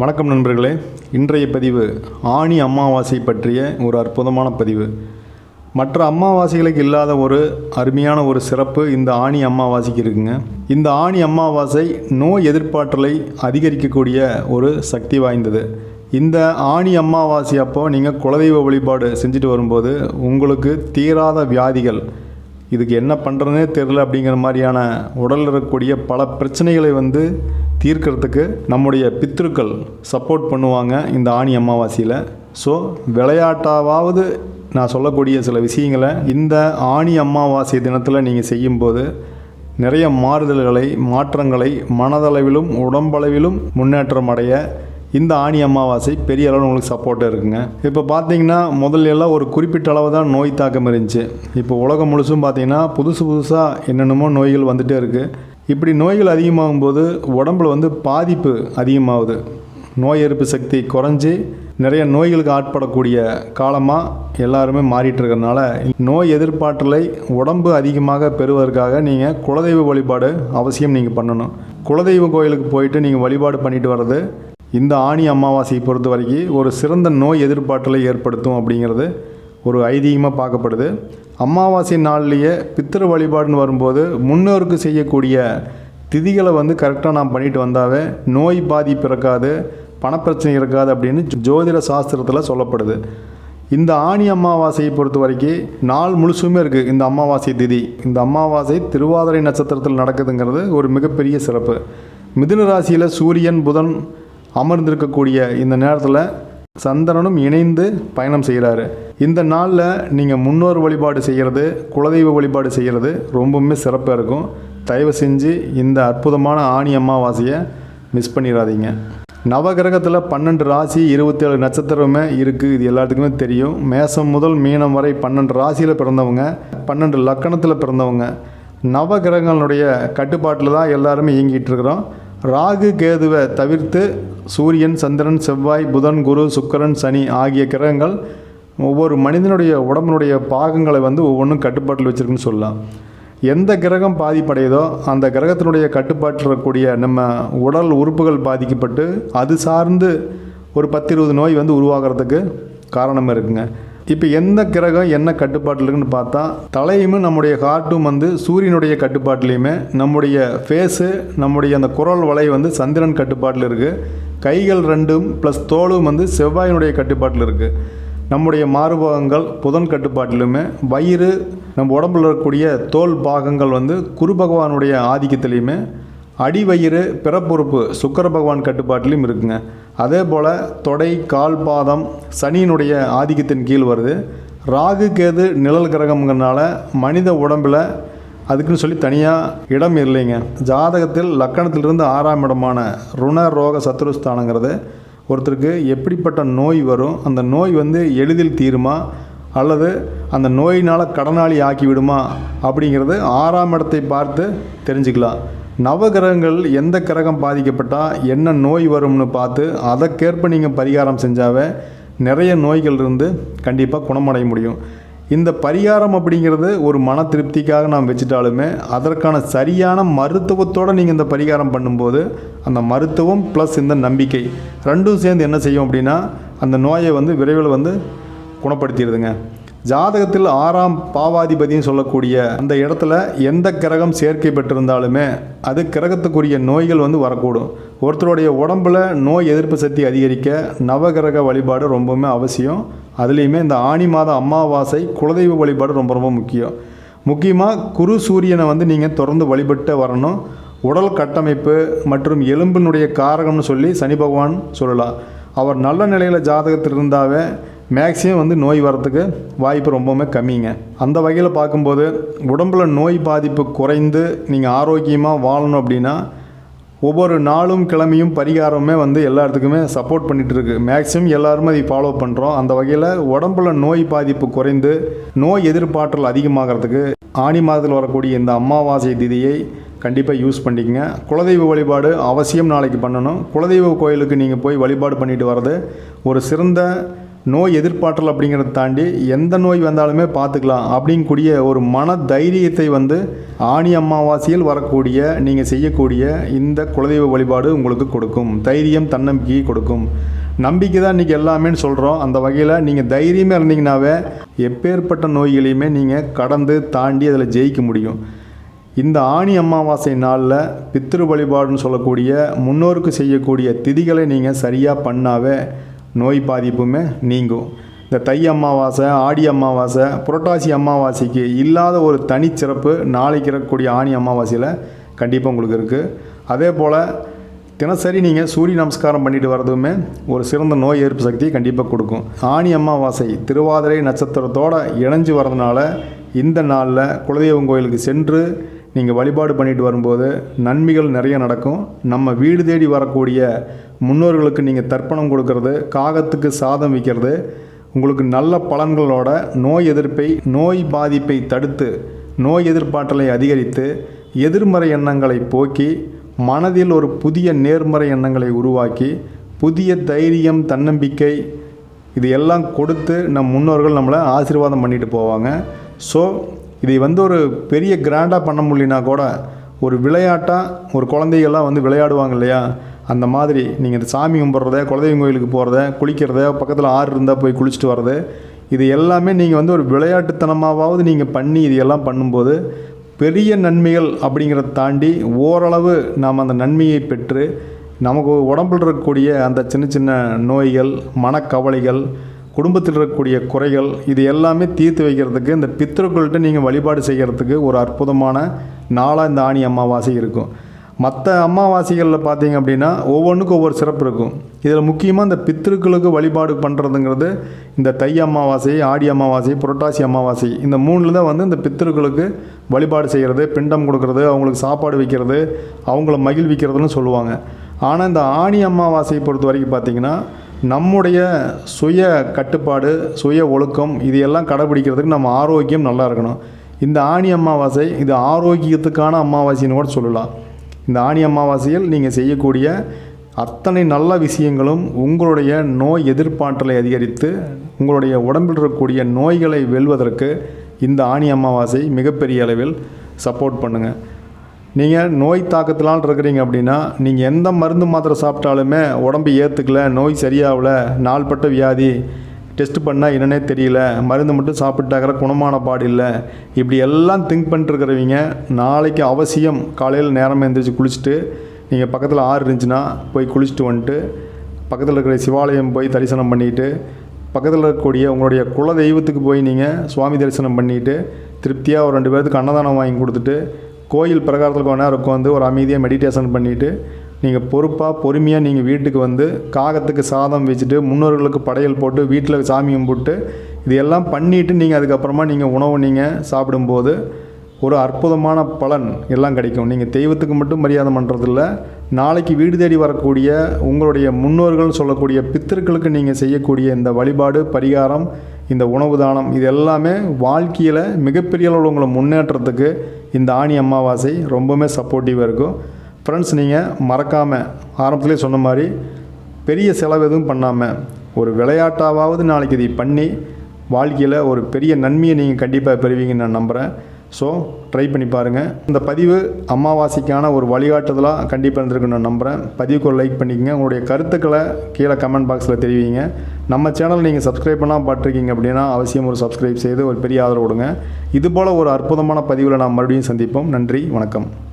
வணக்கம் நண்பர்களே. இன்றைய பதிவு ஆணி அமாவாசை பற்றிய ஒரு அற்புதமான பதிவு. மற்ற அமாவாசைகளுக்கு இல்லாத ஒரு அருமையான ஒரு சிறப்பு இந்த ஆணி அமாவாசைக்கு இருக்குங்க. இந்த ஆணி அமாவாசை நோய் எதிர்ப்பாற்றலை அதிகரிக்கக்கூடிய ஒரு சக்தி வாய்ந்தது. இந்த ஆணி அமாவாசை அப்போ நீங்கள் குலதெய்வ வழிபாடு செஞ்சுட்டு வரும்போது உங்களுக்கு தீராத வியாதிகள் இதுக்கு என்ன பண்ணுறதுனே தெரில அப்படிங்கிற மாதிரியான உடலில் இருக்கக்கூடிய பல பிரச்சனைகளை வந்து தீர்க்கிறதுக்கு நம்முடைய பித்திருக்கள் சப்போர்ட் பண்ணுவாங்க இந்த ஆணி அமாவாசையில். ஸோ விளையாட்டாவது நான் சொல்லக்கூடிய சில விஷயங்களை இந்த ஆணி அமாவாசை தினத்தில் நீங்கள் செய்யும்போது நிறைய மாறுதல்களை மாற்றங்களை மனதளவிலும் உடம்பளவிலும் முன்னேற்றம் அடைய இந்த ஆணி அமாவாசை பெரிய அளவில் உங்களுக்கு சப்போர்ட்டாக இருக்குங்க. இப்போ பார்த்தீங்கன்னா முதல்ல எல்லாம் ஒரு குறிப்பிட்ட அளவு தான் நோய் தாக்கம் இருந்துச்சு. இப்போ உலகம் முழுசும் பார்த்தீங்கன்னா புதுசு புதுசாக என்னென்னமோ நோய்கள் வந்துகிட்டே இருக்குது இப்படி நோய்கள் அதிகமாகும் போது உடம்புல வந்து பாதிப்பு அதிகமாகுது. நோய் எதிர்ப்பு சக்தி குறைஞ்சி நிறைய நோய்களுக்கு ஆட்படக்கூடிய காலமாக எல்லாருமே மாறிட்டு இருக்கிறதுனால நோய் எதிர்ப்பாற்றலை உடம்பு அதிகமாக பெறுவதற்காக நீங்கள் குலதெய்வ வழிபாடு அவசியம் நீங்கள் பண்ணணும். குலதெய்வ கோயிலுக்கு போயிட்டு நீங்கள் வழிபாடு பண்ணிட்டு வர்றது இந்த ஆணி அமாவாசையை பொறுத்த வரைக்கும் ஒரு சிறந்த நோய் எதிர்ப்பாட்டலை ஏற்படுத்தும் அப்படிங்கிறது ஒரு ஐதீகமாக பார்க்கப்படுது. அமாவாசை நாள்லேயே பித்திரு வழிபாடுன்னு வரும்போது முன்னோருக்கு செய்யக்கூடிய திதிகளை வந்து கரெக்டாக நாம் பண்ணிட்டு வந்தாவே நோய் பாதிப்பு இருக்காது பணப்பிரச்சனை இருக்காது அப்படின்னு ஜோதிட சாஸ்திரத்தில் சொல்லப்படுது. இந்த ஆணி அமாவாசையை பொறுத்த வரைக்கும் நாள் முழுசுமே இருக்குது இந்த அமாவாசை திதி. இந்த அமாவாசை திருவாதிரை நட்சத்திரத்தில் நடக்குதுங்கிறது ஒரு மிகப்பெரிய சிறப்பு. மிதுன ராசியில் சூரியன் புதன் அமர்ந்திருக்கக்கூடிய இந்த நேரத்தில் சந்திரனும் இணைந்து பயணம் செய்கிறாரு இந்த நாளில் நீங்கள் முன்னோர் வழிபாடு செய்கிறது குலதெய்வ வழிபாடு செய்கிறது ரொம்பவுமே சிறப்பாக இருக்கும். தயவு செஞ்சு இந்த அற்புதமான ஆணி அமாவாசையை மிஸ் பண்ணிடாதீங்க நவகிரகத்தில் பன்னெண்டு ராசி இருபத்தேழு நட்சத்திரமே இருக்குது இது எல்லாத்துக்குமே தெரியும். மேசம் முதல் மீனம் வரை பன்னெண்டு ராசியில் பிறந்தவங்க பன்னெண்டு லக்கணத்தில் பிறந்தவங்க. நவகிரகங்களுடைய கட்டுப்பாட்டில் தான் எல்லாருமே இயங்கிட்டு இருக்கிறோம். ராகு கேதுவை தவிர்த்து சூரியன் சந்திரன் செவ்வாய் புதன் குரு சுக்கரன் சனி ஆகிய கிரகங்கள் ஒவ்வொரு மனிதனுடைய உடம்பினுடைய பாகங்களை வந்து ஒவ்வொன்றும் கட்டுப்பாட்டில் வச்சுருக்குன்னு சொல்லலாம். எந்த கிரகம் பாதிப்படையுதோ அந்த கிரகத்தினுடைய கட்டுப்பாட்டில் இருக்கக்கூடிய நம்ம உடல் உறுப்புகள் பாதிக்கப்பட்டு அது சார்ந்து ஒரு பத்து இருபது நோய் வந்து உருவாகிறதுக்கு காரணம் இருக்குங்க. இப்போ எந்த கிரகம் என்ன கட்டுப்பாட்டில் இருக்குன்னு பார்த்தா தலையும் நம்முடைய ஹார்ட்டும் வந்து சூரியனுடைய கட்டுப்பாட்டிலையுமே நம்முடைய ஃபேஸு நம்முடைய அந்த குரல் வலை வந்து சந்திரன் கட்டுப்பாட்டில் இருக்குது கைகள் ரெண்டும் ப்ளஸ் தோலும் வந்து செவ்வாயினுடைய கட்டுப்பாட்டில் இருக்குது நம்முடைய மாறுபாகங்கள் புதன் கட்டுப்பாட்டிலுமே வயிறு நம்ம உடம்புல இருக்கக்கூடிய தோல் பாகங்கள் வந்து குரு பகவானுடைய ஆதிக்கத்திலையுமே அடிவயிறு பிறப்புறுப்பு சுக்கர பகவான் கட்டுப்பாட்டிலையும் இருக்குங்க. அதே போல் தொடை கால் பாதம் சனியினுடைய ஆதிக்கத்தின் கீழ் வருது. ராகு கேது நிழல் கிரகம்ங்கிறனால மனித உடம்பில் அதுக்குன்னு சொல்லி தனியாக இடம் இல்லைங்க. ஜாதகத்தில் லக்கணத்திலிருந்து ஆறாம் இடமான ருண ரோக சத்துருஸ்தானங்கிறது ஒருத்தருக்கு எப்படிப்பட்ட நோய் வரும் அந்த நோய் வந்து எளிதில் தீருமா அல்லது அந்த நோயினால் கடனாளி ஆக்கிவிடுமா அப்படிங்கிறது ஆறாம் இடத்தை பார்த்து தெரிஞ்சுக்கலாம். நவகிரகங்கள் எந்த கிரகம் பாதிக்கப்பட்டால் என்ன நோய் வரும்னு பார்த்து அதற்கேற்ப நீங்கள் பரிகாரம் செஞ்சாவே நிறைய நோய்கள் இருந்து கண்டிப்பாக குணமடைய முடியும். இந்த பரிகாரம் அப்படிங்கிறது ஒரு மன திருப்திக்காக நாம் வச்சுட்டாலுமே அதற்கான சரியான மருத்துவத்தோடு நீங்கள் இந்த பரிகாரம் பண்ணும்போது அந்த மருத்துவம் ப்ளஸ் இந்த நம்பிக்கை ரெண்டும் சேர்ந்து என்ன செய்யும் அப்படின்னா அந்த நோயை வந்து விரைவில் வந்து குணப்படுத்திடுதுங்க. ஜாதகத்தில் ஆறாம் பாவாதிபதினு சொல்லக்கூடிய அந்த இடத்துல எந்த கிரகம் சேர்க்கை பெற்றிருந்தாலுமே அது கிரகத்துக்குரிய நோய்கள் வந்து வரக்கூடும். ஒருத்தருடைய உடம்பில் நோய் எதிர்ப்பு சக்தி அதிகரிக்க நவகிரக வழிபாடு ரொம்பவுமே அவசியம். அதுலேயுமே இந்த ஆணி மாத அமாவாசை குலதெய்வ வழிபாடு ரொம்ப ரொம்ப முக்கியம். முக்கியமாக குரு சூரியனை வந்து நீங்கள் தொடர்ந்து வழிபட்டு வரணும். உடல் கட்டமைப்பு மற்றும் எலும்பினுடைய காரகம்னு சொல்லி சனி பகவான் சொல்லலாம். அவர் நல்ல நிலையில் ஜாதகத்தில் இருந்தாவே மேக்ஸிமம் வந்து நோய் வரத்துக்கு வாய்ப்பு ரொம்பவுமே கம்மிங்க. அந்த வகையில் பார்க்கும்போது உடம்புல நோய் பாதிப்பு குறைந்து நீங்கள் ஆரோக்கியமாக வாழணும் அப்படின்னா ஒவ்வொரு நாளும் கிழமையும் பரிகாரமே வந்து எல்லா இடத்துக்குமே சப்போர்ட் பண்ணிகிட்டு இருக்கு மேக்ஸிமம் எல்லாருமே அதை ஃபாலோ பண்ணுறோம் அந்த வகையில் உடம்புல நோய் பாதிப்பு குறைந்து நோய் எதிர்ப்பாற்றல் அதிகமாகிறதுக்கு ஆணி மாதத்தில் வரக்கூடிய இந்த அமாவாசை திதியை கண்டிப்பாக யூஸ் பண்ணிக்கங்க. குலதெய்வ வழிபாடு அவசியம் நாளைக்கு பண்ணணும். குலதெய்வ கோயிலுக்கு நீங்கள் போய் வழிபாடு பண்ணிட்டு வர்றது ஒரு சிறந்த நோய் எதிர்ப்பாற்றல் அப்படிங்கிறத தாண்டி எந்த நோய் வந்தாலுமே பார்த்துக்கலாம் அப்படிங்கக்கூடிய ஒரு மன தைரியத்தை வந்து ஆணி அமாவாசையில் வரக்கூடிய நீங்கள் செய்யக்கூடிய இந்த குலதெய்வ வழிபாடு உங்களுக்கு கொடுக்கும். தைரியம் தன்னம்பிக்கையை கொடுக்கும். நம்பிக்கை தான் இன்றைக்கி எல்லாமேன்னு சொல்கிறோம் அந்த வகையில் நீங்கள் தைரியமாக இருந்தீங்கன்னாவே எப்பேற்பட்ட நோய்களையுமே நீங்கள் கடந்து தாண்டி அதில் ஜெயிக்க முடியும். இந்த ஆணி அமாவாசை நாளில் பித்திரு வழிபாடுன்னு சொல்லக்கூடிய முன்னோருக்கு செய்யக்கூடிய திதிகளை நீங்கள் சரியாக பண்ணாவே நோய் பாதிப்புமே நீங்கும். இந்த தை அமாவாசை ஆடி அமாவாசை புரட்டாசி அமாவாசைக்கு இல்லாத ஒரு தனிச்சிறப்பு நாளைக்கு இருக்கக்கூடிய ஆணி அமாவாசையில் கண்டிப்பாக உங்களுக்கு இருக்குது அதே போல் தினசரி நீங்கள் சூரிய நமஸ்காரம் பண்ணிட்டு வரதுமே ஒரு சிறந்த நோய் எதிர்ப்பு சக்தியை கண்டிப்பாக கொடுக்கும். ஆணி அமாவாசை திருவாதிரை நட்சத்திரத்தோடு இணைஞ்சு வரதுனால இந்த நாளில் குலதெய்வம் கோயிலுக்கு சென்று நீங்கள் வழிபாடு பண்ணிட்டு வரும்போது நன்மைகள் நிறைய நடக்கும். நம்ம வீடு தேடி வரக்கூடிய முன்னோர்களுக்கு நீங்கள் தர்ப்பணம் கொடுக்கறது காகத்துக்கு சாதம் வைக்கிறது உங்களுக்கு நல்ல பலன்களோட நோய் எதிர்ப்பை நோய் பாதிப்பை தடுத்து நோய் எதிர்ப்பாற்றலை அதிகரித்து எதிர்மறை எண்ணங்களை போக்கி மனதில் ஒரு புதிய நேர்மறை எண்ணங்களை உருவாக்கி புதிய தைரியம் தன்னம்பிக்கை இது எல்லாம் கொடுத்து நம் முன்னோர்கள் நம்மளை ஆசீர்வாதம் பண்ணிட்டு போவாங்க. ஸோ இதை வந்து ஒரு பெரிய கிராண்டாக பண்ண முடியலனா கூட ஒரு விளையாட்டாக ஒரு குழந்தைகள்லாம் வந்து விளையாடுவாங்க இல்லையா? அந்த மாதிரி நீங்கள் இந்த சாமி கும்பிட்றத குலதெய்வம் கோயிலுக்கு போகிறத குளிக்கிறத பக்கத்தில் ஆறு இருந்தால் போய் குளிச்சுட்டு வர்றது இது எல்லாமே நீங்கள் வந்து ஒரு விளையாட்டுத்தனமாவது நீங்கள் பண்ணி இது எல்லாம் பண்ணும்போது பெரிய நன்மைகள் அப்படிங்கிறத தாண்டி ஓரளவு நாம் அந்த நன்மையை பெற்று நமக்கு உடம்பில் இருக்கக்கூடிய அந்த சின்ன சின்ன நோய்கள் மனக்கவலைகள் குடும்பத்தில் இருக்கக்கூடிய குறைகள் இது எல்லாமே தீர்த்து வைக்கிறதுக்கு இந்த பித்திருக்கள்கிட்ட நீங்கள் வழிபாடு செய்கிறதுக்கு ஒரு அற்புதமான நாளாக இந்த ஆணி அமாவாசை இருக்கும். மற்ற அமாவாசைகளில் பார்த்தீங்க அப்படின்னா ஒவ்வொன்றுக்கும் ஒவ்வொரு சிறப்பு இருக்கும். இதில் முக்கியமாக இந்த பித்திருக்களுக்கு வழிபாடு பண்ணுறதுங்கிறது இந்த தை அமாவாசை ஆடி அமாவாசை புரட்டாசி அமாவாசை இந்த மூணில் தான் வந்து இந்த பித்திருக்களுக்கு வழிபாடு செய்கிறது பிண்டம் கொடுக்கறது அவங்களுக்கு சாப்பாடு வைக்கிறது அவங்கள மகிழ்விக்கிறதுன்னு சொல்லுவாங்க. ஆனால் இந்த ஆணி அமாவாசையை பொறுத்த வரைக்கும் பார்த்திங்கன்னா நம்முடைய சுய கட்டுப்பாடு சுய ஒழுக்கம் இது எல்லாம் கடைபிடிக்கிறதுக்கு நம்ம ஆரோக்கியம் நல்லா இருக்கணும். இந்த ஆணி அமாவாசை இது ஆரோக்கியத்துக்கான அமாவாசைன்னு கூட சொல்லலாம். இந்த ஆணி அமாவாசையில் நீங்கள் செய்யக்கூடிய அத்தனை நல்ல விஷயங்களும் உங்களுடைய நோய் எதிர்ப்பாற்றலை அதிகரித்து உங்களுடைய உடம்பில் இருக்கக்கூடிய நோய்களை வெல்வதற்கு இந்த ஆணி அமாவாசை மிகப்பெரிய அளவில் சப்போர்ட் பண்ணுங்கள் நீங்கள் நோய் தாக்கத்தினால் இருக்கிறீங்க அப்படின்னா நீங்கள் எந்த மருந்து மாத்திரை சாப்பிட்டாலுமே உடம்பு ஏற்றுக்கல நோய் சரியாகல நாள்பட்ட வியாதி டெஸ்ட் பண்ணால் என்னன்னே தெரியல மருந்து மட்டும் சாப்பிட்டாக்கிற குணமான பாடு இல்லை. இப்படி எல்லாம் திங்க் பண்ணிட்டுருக்கிறவங்க நாளைக்கு அவசியம் காலையில் நேரம் எழுந்திரிச்சு குளிச்சுட்டு நீங்கள் பக்கத்தில் ஆறு இருந்துச்சுன்னா போய் குளிச்சுட்டு வந்துட்டு பக்கத்தில் இருக்கிற சிவாலயம் போய் தரிசனம் பண்ணிட்டு பக்கத்தில் இருக்கக்கூடிய உங்களுடைய குல தெய்வத்துக்கு போய் நீங்கள் சுவாமி தரிசனம் பண்ணிவிட்டு திருப்தியாக ஒரு ரெண்டு பேர்த்துக்கு அன்னதானம் வாங்கி கொடுத்துட்டு கோயில் பிரகாரத்தில் கொஞ்ச நேரம் உட்காந்து ஒரு அமைதியாக மெடிடேஷன் பண்ணிவிட்டு நீங்கள் பொறுப்பாக பொறுமையாக நீங்கள் வீட்டுக்கு வந்து காகத்துக்கு சாதம் வச்சுட்டு முன்னோர்களுக்கு படையல் போட்டு வீட்டில் சாமி கும்பிட்டு இது எல்லாம் பண்ணிவிட்டு நீங்கள் அதுக்கப்புறமா நீங்கள் உணவு நீங்கள் சாப்பிடும்போது ஒரு அற்புதமான பலன் எல்லாம் கிடைக்கும். நீங்கள் தெய்வத்துக்கு மட்டும் மரியாதை பண்ணுறதில்ல நாளைக்கு வீடு தேடி வரக்கூடிய உங்களுடைய முன்னோர்கள் சொல்லக்கூடிய பித்தர்களுக்கு நீங்கள் செய்யக்கூடிய இந்த வழிபாடு பரிகாரம் இந்த உணவு தானம் இது எல்லாமே வாழ்க்கையில் மிகப்பெரிய அளவில் உங்களை முன்னேற்றத்துக்கு இந்த ஆணி அமாவாசை ரொம்பவுமே சப்போர்ட்டிவாக இருக்கும். ஃப்ரெண்ட்ஸ் நீங்கள் மறக்காமல் ஆரம்பத்திலே சொன்ன மாதிரி பெரிய செலவு எதுவும் பண்ணாமல் ஒரு விளையாட்டாவது நாளைக்கு இதை பண்ணி வாழ்க்கையில் ஒரு பெரிய நன்மையை நீங்கள் கண்டிப்பாக பெறுவீங்கன்னு நான் நம்புகிறேன் ஸோ ட்ரை பண்ணி பாருங்கள் இந்த பதிவு அமாவாசைக்கான ஒரு வழிகாட்டுதலாக கண்டிப்பாக இருந்திருக்குன்னு நான் நம்புகிறேன் பதிவுக்கு ஒரு லைக் பண்ணிக்கங்க. உங்களுடைய கருத்துக்களை கீழே கமெண்ட் பாக்ஸில் தெரிவிங்க. நம்ம சேனல் நீங்கள் சப்ஸ்கிரைப் பண்ணால் பார்த்துருக்கீங்க அப்படின்னா அவசியம் ஒரு சப்ஸ்கிரைப் செய்து ஒரு பெரிய ஆதரவு கொடுங்க. இதுபோல் ஒரு அற்புதமான பதிவில் நாம் மறுபடியும் சந்திப்போம். நன்றி. வணக்கம்.